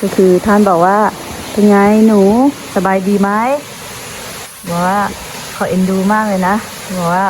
ก็คือท่านบอกว่า เป็นไงหนูสบายดีไหมบอกว่าเขาเอ็นดูมากเลยนะบอกว่า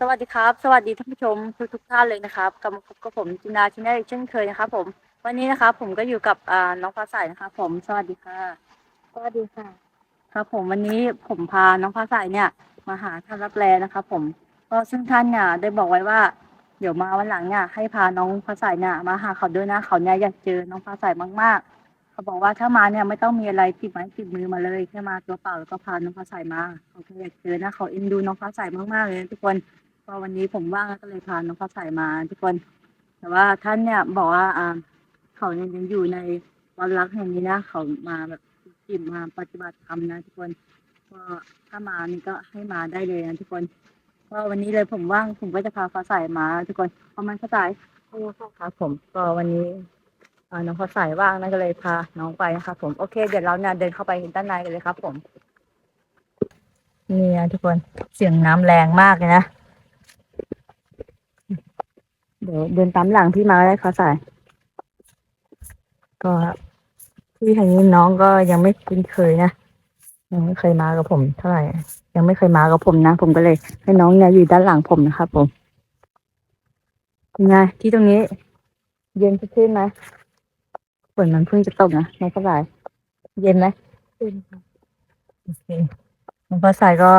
สวัสดีครับ สวัสดีท่านผู้ชมทุกทุกๆท่านเลยนะครับกลับมาพบกับผมจินดาชินได้เช่นเคยนะครับผม วันนี้นะครับผมก็อยู่กับอ่าน้องฟ้าใสนะครับผมสวัสดีค่ะ สวัสดีค่ะ ครับผมวันนี้ผมพาน้องฟ้าใสเนี่ย มาหาท่านรับแลนะครับผมก็ซึ่งท่านเนี่ยได้บอกไว้ว่า เดี๋ยวมาวันหลังเนี่ยให้พาน้องฟ้าใสเนี่ยมาหาเขาด้วยนะเขาเนี่ยอยากเจอน้องฟ้าใสมากๆ เขาบอกว่าถ้ามาเนี่ยไม่ต้องมีอะไรติดไม้ติดมือมาเลยแค่มาตัวเปล่าแล้วก็พาน้องฟ้าใสมาเขาก็อยากเจอนะเขาเอ็นดูน้องฟ้าใสมากๆเลยนะทุกคนก็วันนี้ผมว่างก็เลยพาน้องฟ้าใสมาทุกคน แต่ว่าท่านเนี่ยบอกว่าอ่า เขาเนี่ยยังอยู่ในวัดรักแห่งนี้นะเขามาแบบจิมมาปฏิบัติธรรมนะทุกคนก็ถ้ามานี่ก็ให้มาได้เลยนะทุกคนก็วันนี้เลยผมว่างผมก็จะพาฟ้าใสมา ทุกคนประมาณฟ้าใสโอ้ครับผมก็วันนี้เอ่อน้องฟ้าใสว่างนั่นก็เลยพาน้องไปนะครับผมโอเค เดี๋ยวเราเนี่ยเดินเข้าไปด้านในกันเลยครับ ผมนี่นะทุกคนเสียงน้ำแรงมากเลยนะเดี๋ยวเดินตามหลังพี่มาก็ได้ฟ้าใส ก็ที่แห่งนี้น้องก็ยังไม่คุ้นเคยนะยังไม่เคยมากับผมเท่าไหร่ ยังไม่เคยมากับผมนะ ผมก็เลย ให้น้องเนี่ยอยู่ด้านหลังผมนะครับผมเป็นไงที่ตรงนี้ เย็นชื่นไหมฝนมันเพิ่งจะตกนะน้องฟ้าใสเย็นไหมเป็นค่ะโอเคน้องฟ้าใสก็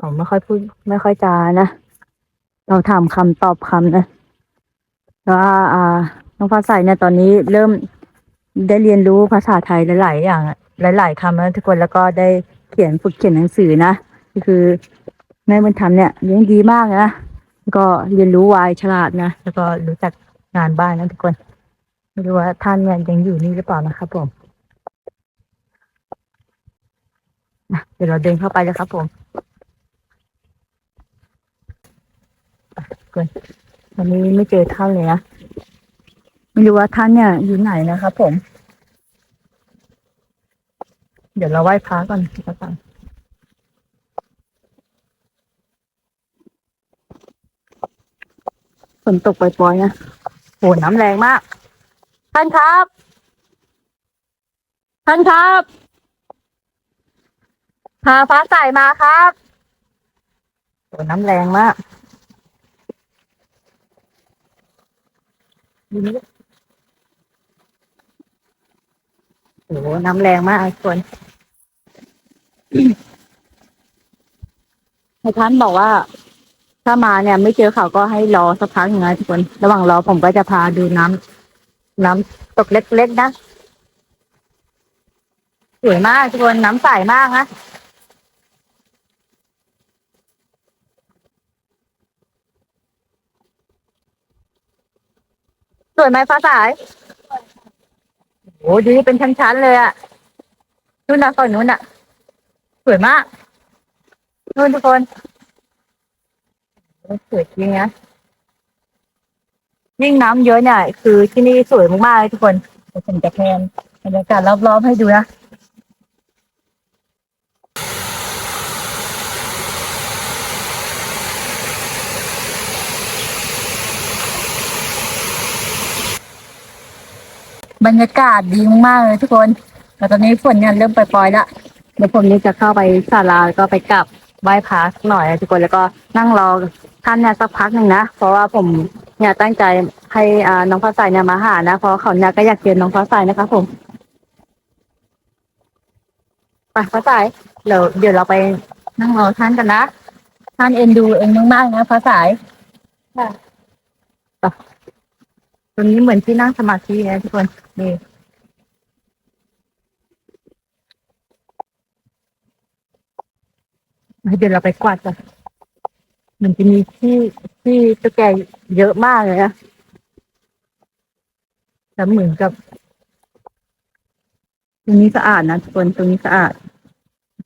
ผมไม่ค่อยพูดไม่ค่อยจานะ เราถามคำตอบคำนะแล้วว่าอ่า น้องฟ้าใสเนี่ยตอนนี้เริ่มได้เรียนรู้ภาษาไทยหลาย ๆ อย่างหลาย ๆคำนะทุกคนแล้วก็ได้เขียนฝึกเขียนหนังสือนะก็คือแม่บุญธรรมเนี่ยเลี้ยงดีมากนะก็เรียนรู้ไวฉลาดนะแล้วก็รู้จักงานบ้านนะทุกคนไม่รู้ว่าท่านเนี่ยยังอยู่นี่หรือเปล่านะครับผมเดี๋ยวเราเดินเข้าไปเลยครับผมวันนี้ไม่เจอท่านเลยนะ ไม่รู้ว่าท่านเนี่ยอยู่ไหนนะครับผม เดี๋ยวเราไหว้พระก่อนก็ตาฝนตกปล่อยๆนะโหน้ำแรงมาก ท่านครับ ท่านครับพาฟ้าใสมาครับโหน้ำแรงมากดูนี่ โอ้โหน้ำแรงมากทุกคนให้ท่านบอกว่า ถ้ามาเนี่ย ไม่เจอเขาก็ให้รอสักพักหนึ่งนะทุกคน ระหว่างรอผมก็จะพาดูน้ำน้ำตกเล็กๆนะสวยมากทุกคนน้ำใสมากนะสวยไหมฟ้าสาย อ้ดีเป็นชั้นๆเลยอะนู่นนะฝั่งนู้นอะสวยมากนู่นทุกคนสวยจริงนะยิ่งน้ำเยอะเนี่ยคือที่นี่สวยมากๆเลยทุกคนผมจะแพนบรรยากาศรอบๆให้ดูนะ บรรยากาศดีมากๆเลยทุกคนแต่ตอนนี้ฝนเนี่ยเริ่มปล่อยๆแล้วเดี๋ยวผมนี่จะเข้าไปศาลาแล้วก็ไปกราบไหว้พระสักหน่อยนะทุกคนแล้วก็นั่งรอท่านเนี่ยสักพักหนึ่งนะเพราะว่าผมเนี่ยตั้งใจให้อ่าน้องฟ้าใสเนี่ยมาหานะเพราะเขาเนี่ยก็อยากเจอน้องฟ้าใสนะครับผมไปฟ้าใสเดี๋ยวเดี๋ยวเราไปนั่งรอท่านกันนะท่านเอ็นดูเองมากๆนะฟ้าใสค่ะไป ตรงนี้เหมือนที่นั่งสมาธินะทุกคนนี่เดี๋ยวเราไปกวาดกันมันจะมีที่ที่ตุ๊กแกเยอะมากเลยนะแต่เหมือนกับ ตรงนี้สะอาดนะทุกคนตรงนี้สะอาด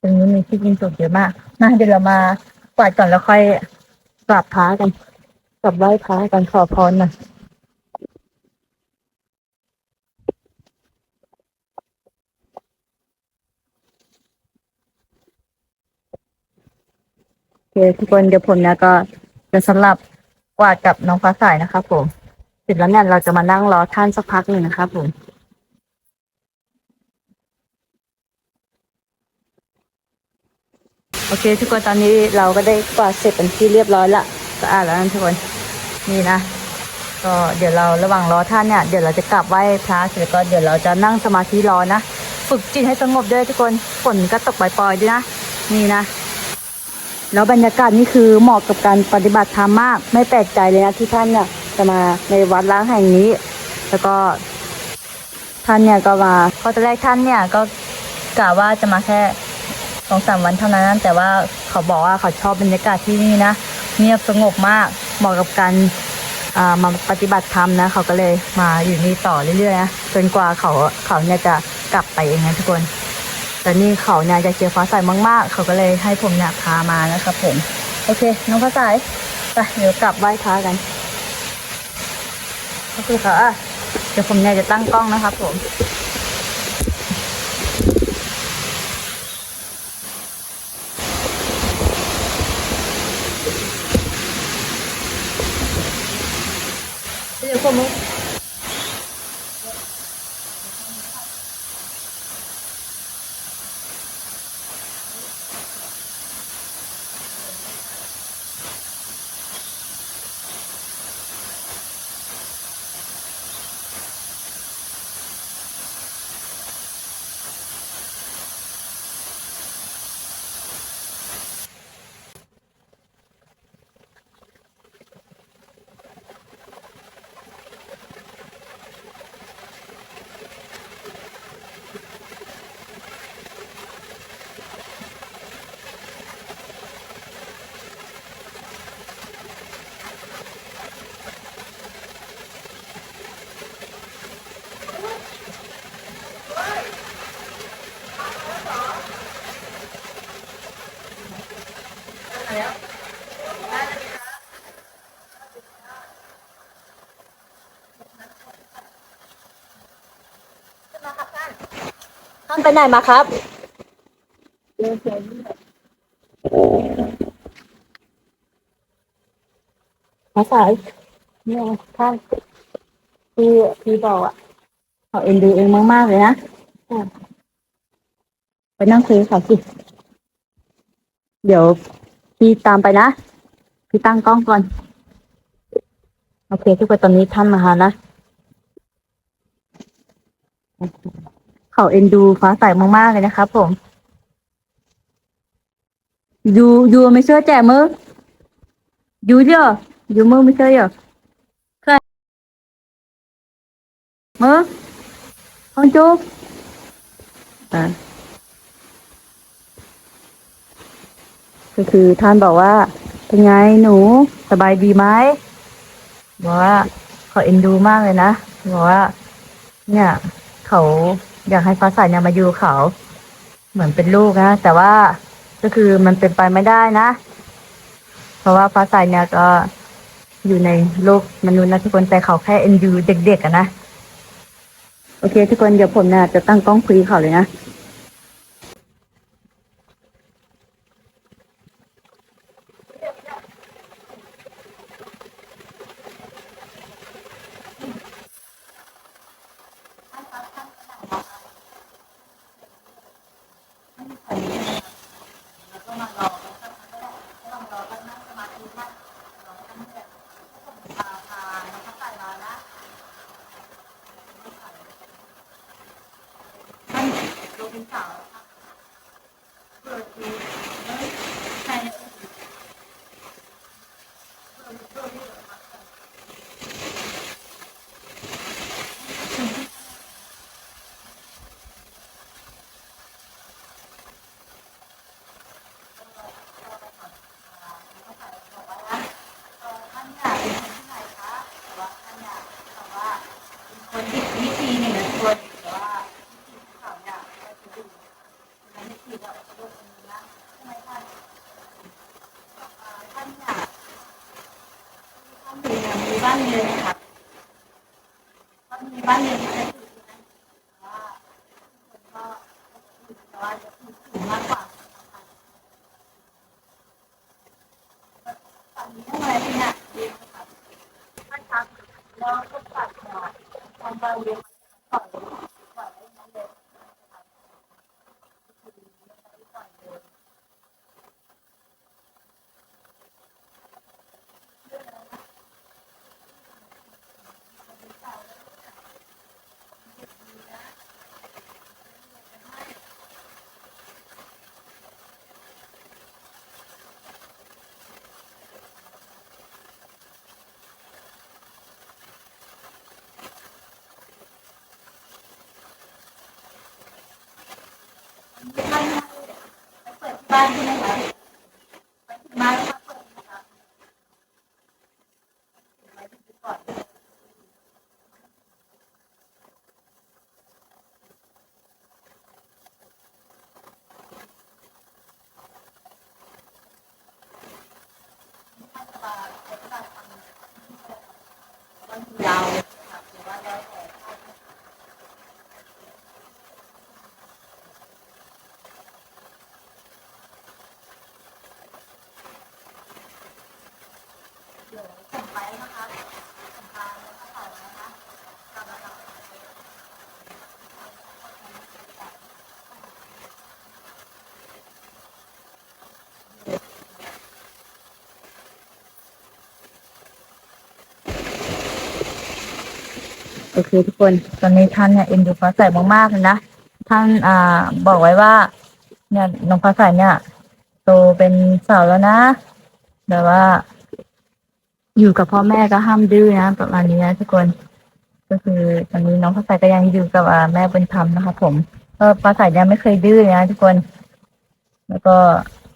ตรงนี้มีที่กินสดเยอะมากมาเดี๋ยวเรามากวาดก่อนแล้วค่อยกราบพระกันกลับไหว้พระกันขอพรหน่อ ทุกคนเดี๋ยวผมเนี่ยก็จะสลับกวาดกับน้องฟ้าใสนะครับผมเสร็จแล้วเนี่ยเราจะมานั่งรอท่านสักพักหนึ่งนะครับผมโอเค ทุกคนตอนนี้เราก็ได้กวาดเสร็จเป็นที่เรียบร้อยละสะอาดแล้วนะทุกคนนี่นะก็เดี๋ยวเราระหว่างรอท่านเนี่ยเดี๋ยวเราจะกลับไหว้พระเสร็จก็เดี๋ยวเราจะนั่งสมาธิรอนะ ฝึกจิตให้สงบด้วยทุกคนฝนก็ตกปล่อยๆด้วยนะ นี่นะ แล้วบรรยากาศนี่คือเหมาะกับการปฏิบัติธรรมมาก ไม่แปลกใจเลยนะที่ท่านเนี่ยจะมาในวัดล้างแห่งนี้ แล้วก็ท่านเนี่ยก็มาก็ตอนแรกท่านเนี่ยก็กะว่าจะมาแค่สองสามวันเท่านั้น แต่ว่าเขาบอกว่าเขาชอบบรรยากาศที่นี่นะเงียบสงบมากเหมาะกับการอ่ามาปฏิบัติธรรมนะ เขาก็เลยมาอยู่นี่ต่อเรื่อยๆนะจนกว่าเขาเขาเนี่ยจะกลับไปเองนะทุกคน แต่นี่เขาเนี่ยจะเจอฟ้าใสมากๆ เขาก็เลยให้ผมเนี่ยพามานะครับผม โอเค น้องฟ้าใสไปเดี๋ยวกลับไหว้พระกันโอเคค่ะอะเดี๋ยวผมเนี่ยจะตั้งกล้องนะครับผมเดี๋ยวผม ท่านไปไหนมาครับภาษาเนี่ยท่านพี่พี่บอกอะเขาเอ็นดูเองมาก ๆ เลยนะอะไปนั่งคุยกับเขาสิ เดี๋ยวพี่ตามไปนะ พี่ตั้งกล้องก่อน โอเค ทุกคนตอนนี้ท่านมาหานะ เขาเอ็นดูฟ้าใสมากๆเลยนะครับผมยูยูไม่เชื่อแจมือยูเดียวยูมือไม่เชื่อเหรอใช่มือของจูอ่าก็คือท่านบอกว่าเป็นไงหนูสบายดีไหมบอกว่าเขาเอ็นดูมากเลยนะบอกว่า เนี่ย เขา อยากให้ฟ้าใสเนี่ยมาอยู่เขา เหมือนเป็นลูกนะแต่ว่าก็คือมันเป็นไปไม่ได้นะ เพราะว่าฟ้าใสเนี่ยก็อยู่ในโลกมนุษย์นะทุกคนแต่เขาแค่เอ็นดูเด็กๆอะนะ โอเค ทุกคนเดี๋ยวผมเนี่ยจะตั้งกล้องคุยเขาเลยนะ ค Kembali. ใช่ไหมคะมาแล้วค่ะเปิดนะคะยาวเลยค่ะหรือว่าแล้วแต่ โอเคทุกคนตอนนี้ท่านเนี่ยเอ็นดูฟ้าใสมากๆเลยนะท่านอ่าบอกไว้ว่า เนี่ยน้องฟ้าใสเนี่ยโตเป็นสาวแล้วนะแบบว่า อยู่กับพ่อแม่ก็ห้ามดื้อนะประมาณนี้นะทุกคน ก็คือตอนนี้น้องฟ้าใสก็ยังอยู่กับแม่บุญธรรมนะคะ ผมก็ฟ้าใสเนี่ยไม่เคยดื้อนะทุกคน แล้วก็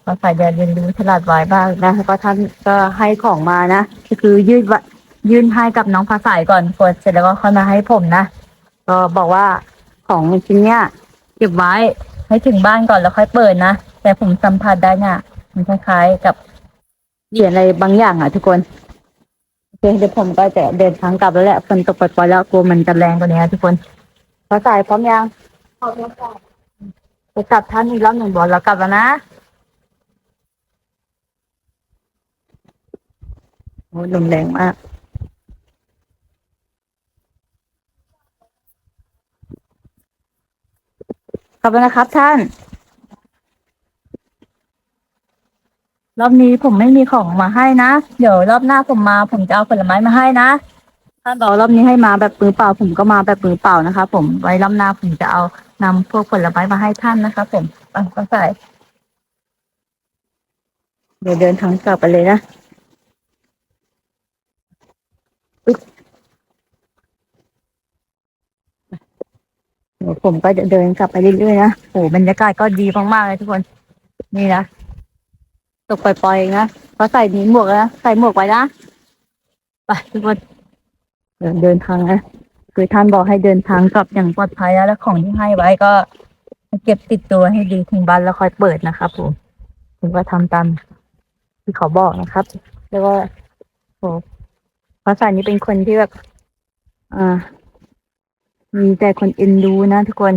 ฟ้าใสเนี่ยเรียนรู้ฉลาดไวบ้างนะแล้วก็ท่านก็ให้ของมานะก็คือยืด ยื่นให้กับน้องฟ้าใสก่อนกดเสร็จแล้วก็ค่อยมาให้ผมนะก็บอกว่าของชิ้นเนี้ยเก็บไว้ให้ถึงบ้านก่อนแล้วค่อยเปิดนะแต่ผมสัมผัสได้เนี่ยมันคล้ายๆกับเหรียญอะไรบางอย่างอะทุกคนโอเคเดี๋ยวผมก็จะเดินทางกลับแล้วแหละฝนตกปล่อยๆแล้วกลัวมันจะแรงกว่านี้นะทุกคนฟ้าใสพร้อมยังขอบคุณค่ะไปกลับท่านอีกรอบหนึ่งบอกแล้วกลับแล้วนะโอ้ลมแรงมาก ขอบคุณนะครับท่าน รอบนี้ผมไม่มีของมาให้นะ เดี๋ยวรอบหน้าผมมา ผมจะเอาผลไม้มาให้นะท่านบอกรอบนี้ให้มาแบบมือเปล่า ผมก็มาแบบมือเปล่านะคะ ผมไว้รอบหน้าผมจะเอานำพวกผลไม้มาให้ท่านนะคะ ผมไปก็ใส่เดี๋ยวเดินทางกลับไปเลยนะอุ๊ยเดี๋ยว ผมก็จะเดินกลับไปเรื่อยๆนะโอ้บรรยากาศก็ดีมากๆเลยทุกคน นี่นะตกปล่อยๆนะเพราะใส่หนีหมวกนะใส่หมวกไว้นะไปทุกคนเดินเดินทางนะคือท่านบอกให้เดินทางกลับอย่างปลอดภัยนะแล้วของที่ให้ไว้ก็ เก็บติดตัวให้ดีถึงบ้านแล้วค่อยเปิดนะครับผมผมก็ทำตามที่เขาบอกนะครับ แล้วก็โอ้พระสายนี้เป็นคนที่แบบ อ่า มีแต่คนเอ็นดูนะทุกคน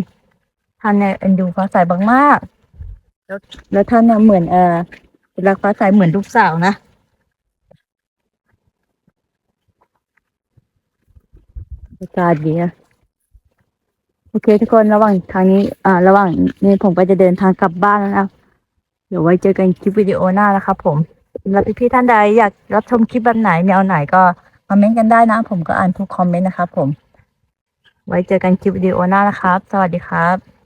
ท่านเนี่ยเอ็นดูฟ้าใสมากๆแล้วแล้วท่านเนี่ยเหมือนเออรักฟ้าใสเหมือนลูกสาวนะอากาศดีนะโอเคทุกคนระหว่างทางนี้ อ่า ระหว่างนี้ผมก็จะเดินทางกลับบ้านแล้วนะเดี๋ยวไว้เจอกันคลิปวิดีโอหน้านะครับผมสำหรับพี่ๆท่านใดอยากรับชมคลิปแบบไหนแนวไหนก็คอมเมนต์กันได้นะ ผมก็อ่านทุกคอมเมนต์นะครับผม ไว้เจอกันคลิปวิดีโอหน้านะครับ สวัสดีครับ